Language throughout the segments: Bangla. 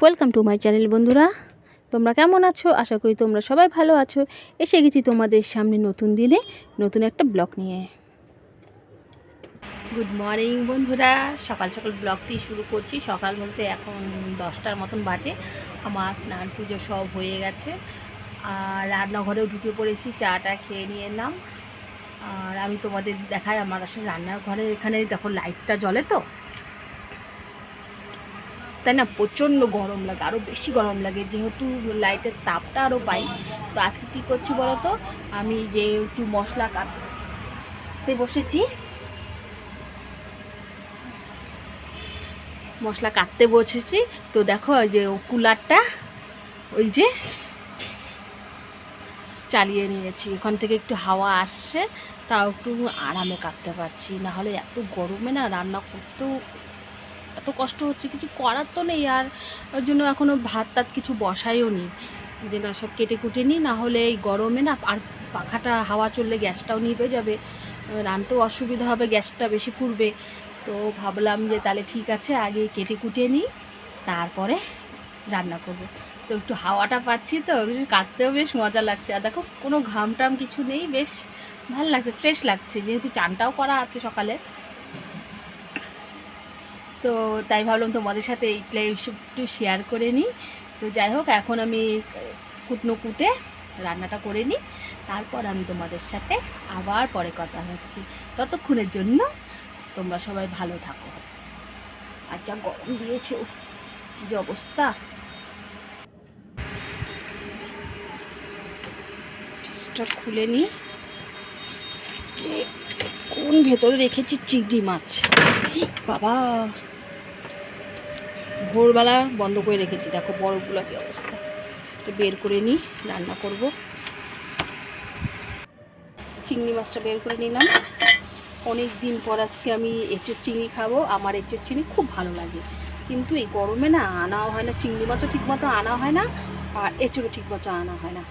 ওয়েলকাম টু মাই চ্যানেল বন্ধুরা। তোমরা কেমন আছো? আশা করি তোমরা সবাই ভালো আছো। এসে গেছি তোমাদের সামনে নতুন দিনে, নতুন একটা ব্লগ নিয়ে। গুড মর্নিং বন্ধুরা। সকাল সকাল ব্লগটি শুরু করছি। সকাল বলতে এখন দশটার মতন বাজে। আমার স্নান পুজো সব হয়ে গেছে। আর রান্নাঘরেও ঢুকে পড়েছি, চাটা খেয়ে নিয়ে এলাম। আর আমি তোমাদের দেখাই, আমার আসলে রান্নার ঘরের এখানে দেখো লাইটটা জ্বলে তো। তাই না প্রচণ্ড গরম লাগে আরও বেশি গরম লাগে। যেহেতু লাইটের তাপটা আরও পাই, তো আজকে কী করছি বলো তো আমি যে একটু মশলা কাটতে বসেছি। মশলা কাটতে বসেছি। তো দেখো যে কুলারটা, ওই যে চালিয়ে নিয়েছি। ওখান থেকে একটু হাওয়া আসছে, তাও একটু আরামে কাটতে পারছি। না হলে এত গরমে না রান্না করতেও এত কষ্ট হচ্ছে, কিছু করার তো নেই আর ওই জন্য এখনও ভাত টাত কিছু বসাইও নি। যে না সব কেটে কুটে নিই না হলে এই গরমে না আর পাখাটা হাওয়া চললে গ্যাসটাও নিভে যাবে। রানতেও অসুবিধা হবে, গ্যাসটা বেশি পুড়বে তো ভাবলাম যে তাহলে ঠিক আছে, আগে কেটে কুটে নিই তারপরে রান্না করব। তো একটু হাওয়াটা পাচ্ছি তো কাটতেও বেশ মজা লাগছে। আর দেখো কোনো ঘাম টাম কিছু নেই, বেশ ভালো লাগছে, ফ্রেশ লাগছে। যেহেতু চানটাও করা আছে সকালে। তো তাই ভাবলাম তোমাদের সাথে এইটা একটু শেয়ার করে নিই। তো যাই হোক, এখন আমি কুটনো কুটে রান্নাটা করে নিই। তারপর আমি তোমাদের সাথে আবার পরে কথা হচ্ছি। ততক্ষণের জন্য তোমরা সবাই ভালো থাকো। আর যা গরম দিয়েছে যে অবস্থা। খুলে নিই। কোন ভেতরে রেখেছি চিংড়ি মাছ? বাবা। ভোরবেলা বন্ধ করে রেখেছি। দেখো বরফগুলো কি অবস্থা। একটু বের করে নিই, রান্না করব। চিংড়ি মাছটা বের করে নিলাম। অনেক দিন পর আজকে আমি এঁচোর চিংড়ি খাব। আমার এঁচোর চিংড়ি খুব ভালো লাগে। কিন্তু এই গরমে না আনাও হয় না, চিংড়ি মাছও ঠিকমতো আনা হয় না, আর এঁচোড়ও ঠিকমতো আনা হয় না।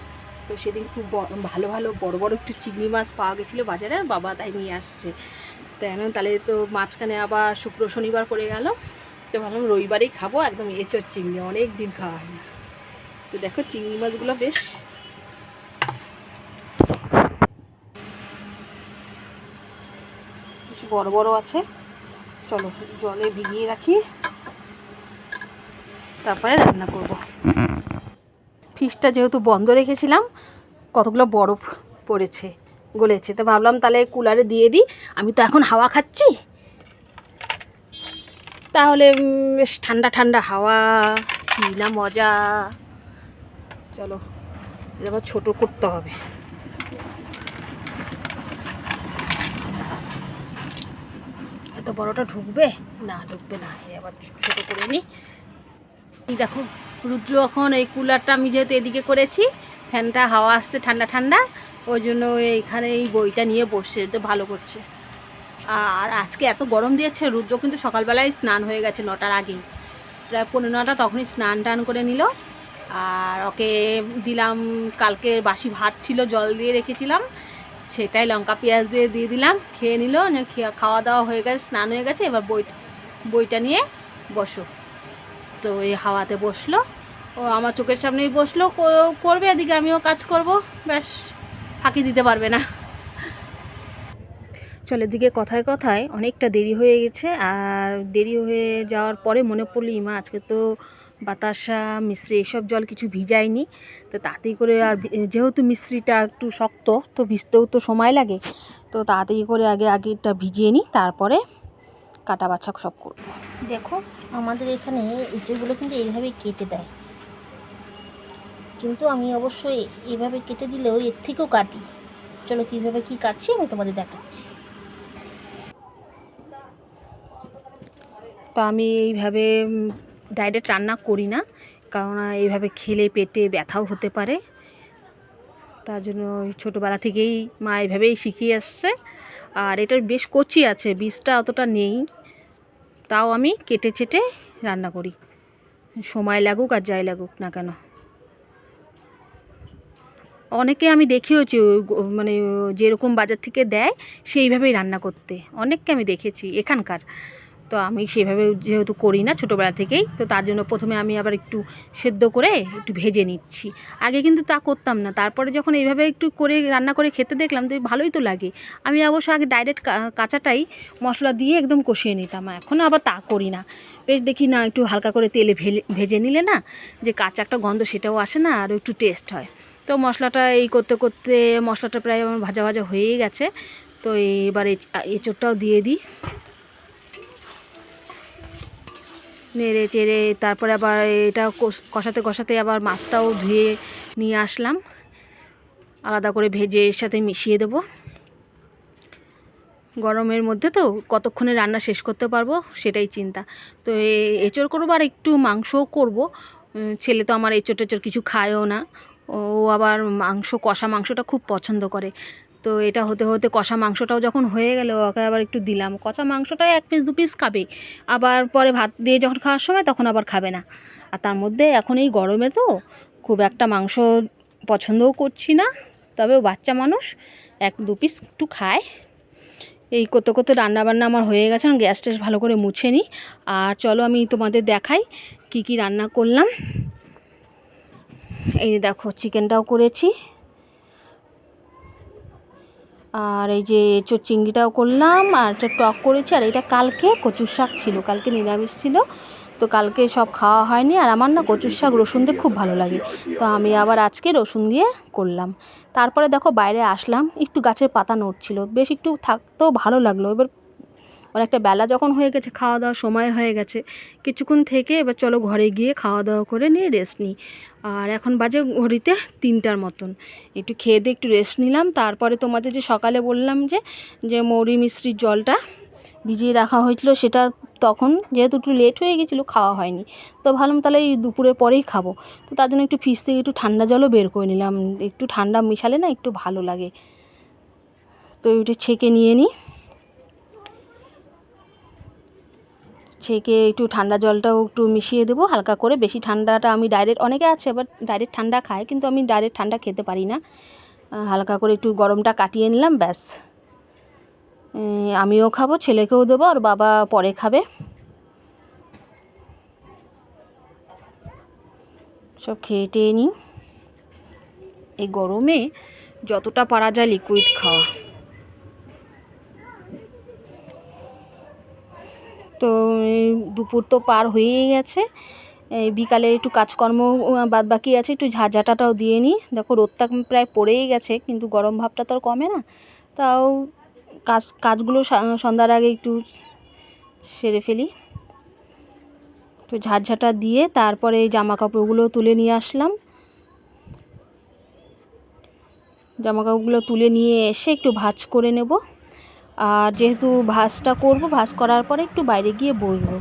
তো সেদিন খুব ভালো ভালো, বড় বড় একটু চিংড়ি মাছ পাওয়া গেছিল বাজারে, আর বাবা তাই নিয়ে আসছে। কেন তাহলে তো মাঝখানে আবার শুক্র, শনিবার পড়ে গেল। তো ভাবলাম রবিবারেই খাব, একদম এঁচোর চিংড়ি অনেক দিন খাওয়া হয় না। তো দেখো চিংড়ি মাছগুলো বেশ বেশ বড় বড় আছে। চলো জলে ভিজিয়ে রাখি। তারপরে রান্না করব। ফ্রিজটা যেহেতু বন্ধ রেখেছিলাম, কতগুলো বরফ পড়েছে, গলেছে। তো ভাবলাম তাহলে কুলারে দিয়ে দিই। আমি তো এখন হাওয়া খাচ্ছি। তাহলে বেশ ঠান্ডা ঠান্ডা হাওয়া কী না মজা। চলো, এবার ছোটো করতে হবে। এত বড়টা ঢুকবে? না ঢুকবে না। এবার ছোটো করে নিই দেখো, রুদ্র এখন এই কুলারটা আমি যেহেতু এদিকে করেছি, ফ্যানটা হাওয়া আসছে ঠান্ডা ঠান্ডা, ওই জন্য এইখানে এই বইটা নিয়ে বসছে তো ভালো করছে। আর আজকে এত গরম দিয়েছে, রুদ্র কিন্তু সকালবেলায় স্নান হয়ে গেছে নটার আগেই। প্রায় পনেরো নটা তখনই স্নান টান করে নিল। আর ওকে দিলাম, কালকে বাসি ভাত ছিল, জল দিয়ে রেখেছিলাম। সেটাই লঙ্কা পেঁয়াজ দিয়ে দিয়ে দিলাম, খেয়ে নিল খাওয়া দাওয়া হয়ে গেছে, স্নান হয়ে গেছে, এবার বই বইটা নিয়ে বসো। তো এই হাওয়াতে বসল। ও আমার চোখের সামনেই বসল করবে এদিকে, আমিও কাজ করব, ব্যাস, ফাঁকি দিতে পারবে না। চলের দিকে কথায় কথায় অনেকটা দেরি হয়ে গেছে আর দেরি হয়ে যাওয়ার পরে মনে পড়ল, ইমা, আজকে তো বাতাসা, মিশ্রি এসব জল কিছু ভিজায়নি। তো তাড়াতাড়ি করে আর যেহেতু মিশ্রিটা একটু শক্ত, তো ভিজতেও তো সময় লাগে। তো তাড়াতাড়ি করে আগে আগেটা ভিজিয়ে নিই, তারপরে কাটা বাছা সব করব। দেখো, আমাদের এখানে ইঁচড়গুলো কিন্তু এইভাবেই কেটে দেয়। কিন্তু আমি অবশ্যই এইভাবে কেটে দিলেও এর থেকেও কাটি। চলো কীভাবে কী কাটছি আমি তোমাদের দেখাচ্ছি। তো আমি এইভাবে ডাইরেক্ট রান্না করি না। কারণ এইভাবে খেলে পেটে ব্যথাও হতে পারে। তার জন্য ছোটোবেলা থেকেই মা এইভাবেই শিখিয়ে আসছে। আর এটার বেশ কচি আছে, বীজটা অতটা নেই। তাও আমি কেটে চেটে রান্না করি। সময় লাগুক আর যাই লাগুক না কেন। অনেকে আমি দেখিয়েছি মানে যেরকম বাজার থেকে দেয়, সেইভাবেই রান্না করতে। অনেককে আমি দেখেছি, এখানকার। তো আমি সেভাবে যেহেতু করি না ছোটোবেলা থেকেই, তো তার জন্য প্রথমে আমি আবার একটু সেদ্ধ করে একটু ভেজে নিচ্ছি। আগে কিন্তু তা করতাম না। তারপরে যখন এইভাবে একটু করে রান্না করে খেতে দেখলাম তো ভালোই তো লাগে। আমি অবশ্য আগে ডাইরেক্ট কাঁচাটাই মশলা দিয়ে একদম কষিয়ে নিতাম। এখন আবার তা করি না। বেশ দেখি না একটু হালকা করে তেলে ভেজে নিলে না যে কাঁচা একটা গন্ধ সেটাও আসে না আর একটু টেস্ট হয়। তো মশলাটা এই করতে করতে মশলাটা প্রায় আমার ভাজা ভাজা হয়েই গেছে। তো এবার এঁচোড়টাও দিয়ে দিই। নেড়ে চেড়ে তারপরে আবার এটা কষ- কষাতে কষাতে আবার মাছটাও ধুয়ে নিয়ে আসলাম। আলাদা করে ভেজে এর সাথে মিশিয়ে দেবো। গরমের মধ্যে তো কতক্ষণে রান্না শেষ করতে পারব সেটাই চিন্তা। তো এ- এঁচোড় করব আর একটু মাংসও করব। ছেলে তো আমার এঁচোড় টেচোড় কিছু খায়ও না। ও আবার মাংস, কষা মাংসটা খুব পছন্দ করে। তো এটা হতে হতে কষা মাংসটাও যখন হয়ে গেল, ওকে আবার একটু দিলাম। কষা মাংসটা এক পিস, দু পিস খাবে। আবার পরে ভাত দিয়ে যখন খাওয়ার সময় তখন আবার খাবে না। আর তার মধ্যে এখন এই গরমে তো খুব একটা মাংস পছন্দও করছি না তবে বাচ্চা মানুষ এক, দু পিস একটু খায়। এই করতে করতে রান্নাবান্না আমার হয়ে গেছে আমি গ্যাস ট্যাস ভালো করে মুছে নিই। আর চলো আমি তোমাদের দেখাই কি কি রান্না করলাম। এই দেখো, চিকেনটাও করেছি। আর এই যে এঁচোর চিংড়িটাও করলাম, আর একটা টক করেছি, আর এটা কালকে কচুর শাক ছিল, কালকে নিরামিষ ছিল। তো কালকে সব খাওয়া হয়নি, আর আমার না কচুর শাক রসুন দিয়ে খুব ভালো লাগে। তো আমি আবার আজকে রসুন দিয়ে করলাম। তারপরে দেখো বাইরে আসলাম, একটু গাছের পাতা নড়ছিল, বেশ একটু থাকতেও ভালো লাগল। এবার অনেকটা বেলা যখন হয়ে গেছে, খাওয়া দাওয়ার সময় হয়ে গেছে, কিছুক্ষণ থেকে এবার চলো ঘরে গিয়ে খাওয়া দাওয়া করে নিয়ে রেস্ট নিই। আর এখন বাজে ঘড়িতে তিনটার মতন। একটু খেয়ে দিয়ে একটু রেস্ট নিলাম। তারপরে তোমাদের যে সকালে বললাম যে যে মৌরি মিশ্রির জলটা ভিজিয়ে রাখা হয়েছিল, সেটা তখন যেহেতু একটু লেট হয়ে গেছিল, খাওয়া হয়নি। তো ভাবলাম তাহলে এই দুপুরের পরেই খাব। তো তার জন্য একটু ফ্রিজ থেকে একটু ঠান্ডা জলও বের করে নিলাম। একটু ঠান্ডা মিশালে না একটু ভালো লাগে। তো একটু ছেঁকে নিয়ে নিই। ছেঁকে একটু ঠান্ডা জলটাও একটু মিশিয়ে দেবো, হালকা করে। বেশি ঠান্ডাটা আমি ডাইরেক্ট অনেকে আছে আবার ডাইরেক্ট ঠান্ডা খায়, কিন্তু আমি ডাইরেক্ট ঠান্ডা খেতে পারি না। হালকা করে একটু গরমটা কাটিয়ে নিলাম, ব্যাস। আমিও খাব, ছেলেকেও দেবো, আর বাবা পরে খাবে। সব খেয়ে টেয়ে নিই। এই গরমে যতটা পারা যায় লিকুইড খাওয়া। তো দুপুর তো পার হয়েই গেছে। বিকালে একটু কাজকর্ম বাদ বাকি আছে, একটু ঝাঁঝাটাটাও দিয়ে নিই। দেখো, রোদটা প্রায় পড়েই গেছে, কিন্তু গরম ভাবটা তো আর কমে না। তাও কাজ, কাজগুলো সন্ধ্যার আগে একটু সেরে ফেলি। তো ঝাঁঝাটা দিয়ে তারপরে এই জামা কাপড়গুলো তুলে নিয়ে আসলাম। জামা কাপড়গুলো তুলে নিয়ে এসে একটু ভাজ করে নেব। আর যেহেতু ভাঁজটা করব ভাঁজ করার পরে একটু বাইরে গিয়ে বসবো।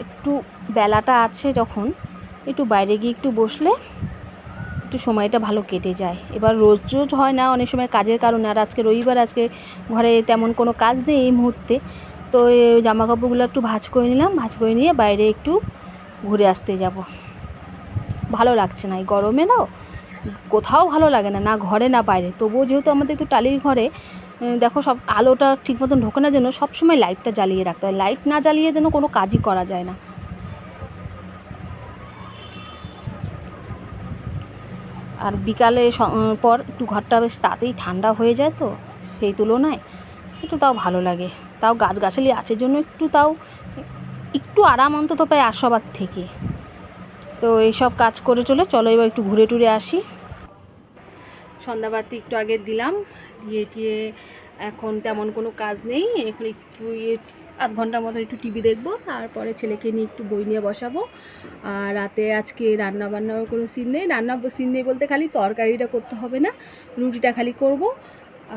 একটু বেলাটা আছে যখন, একটু বাইরে গিয়ে একটু বসলে একটু সময়টা ভালো কেটে যায়। এবার রোজ রোজ হয় না, অনেক সময় কাজের কারণে, আর আজকে রবিবার, আজকে ঘরে তেমন কোনো কাজ নেই এই মুহূর্তে। তো জামা কাপড়গুলো একটু ভাঁজ করে নিলাম, ভাঁজ করে নিয়ে বাইরে একটু ঘুরে আসতে যাব। ভালো লাগছে না, এই গরমে না, কোথাও ভালো লাগে না না ঘরে না বাইরে। তবুও যেহেতু আমাদের একটু টালির ঘরে দেখো সব আলোটা ঠিক মতন ঢোকে ঢোকানোর জন্য সবসময় লাইটটা জ্বালিয়ে রাখতে হয়। লাইট না জ্বালিয়ে যেন কোনো কাজই করা যায় না। আর বিকালে পর একটু ঘরটা বেশ তাড়াতাড়ি ঠান্ডা হয়ে যায় তো, সেই তুলনায় একটু তাও ভালো লাগে। তাও গাছগাছালি আছে জন্য একটু তাও একটু আরাম অন্তত পায় আর সবার থেকে। তো এইসব কাজ করে চলে, চলো এবার একটু ঘুরে টুরে আসি। সন্ধ্যাবাতি একটু আগে দিলাম। দিয়ে টিয়ে এখন তেমন কোনো কাজ নেই। এখন একটু ইয়ে আধ ঘণ্টার মতো একটু টিভি দেখব, তারপরে ছেলেকে নিয়ে একটু বই নিয়ে বসাবো। আর রাতে আজকে রান্না বান্নার কোনো সিন নেই। রান্না সিন নেই বলতে খালি তরকারিটা করতে হবে না, রুটিটা খালি করব।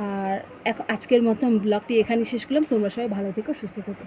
আর এখন আজকের মতন ব্লগটি এখানেই শেষ করলাম। তোমরা সবাই ভালো থেকো, সুস্থ থেকো।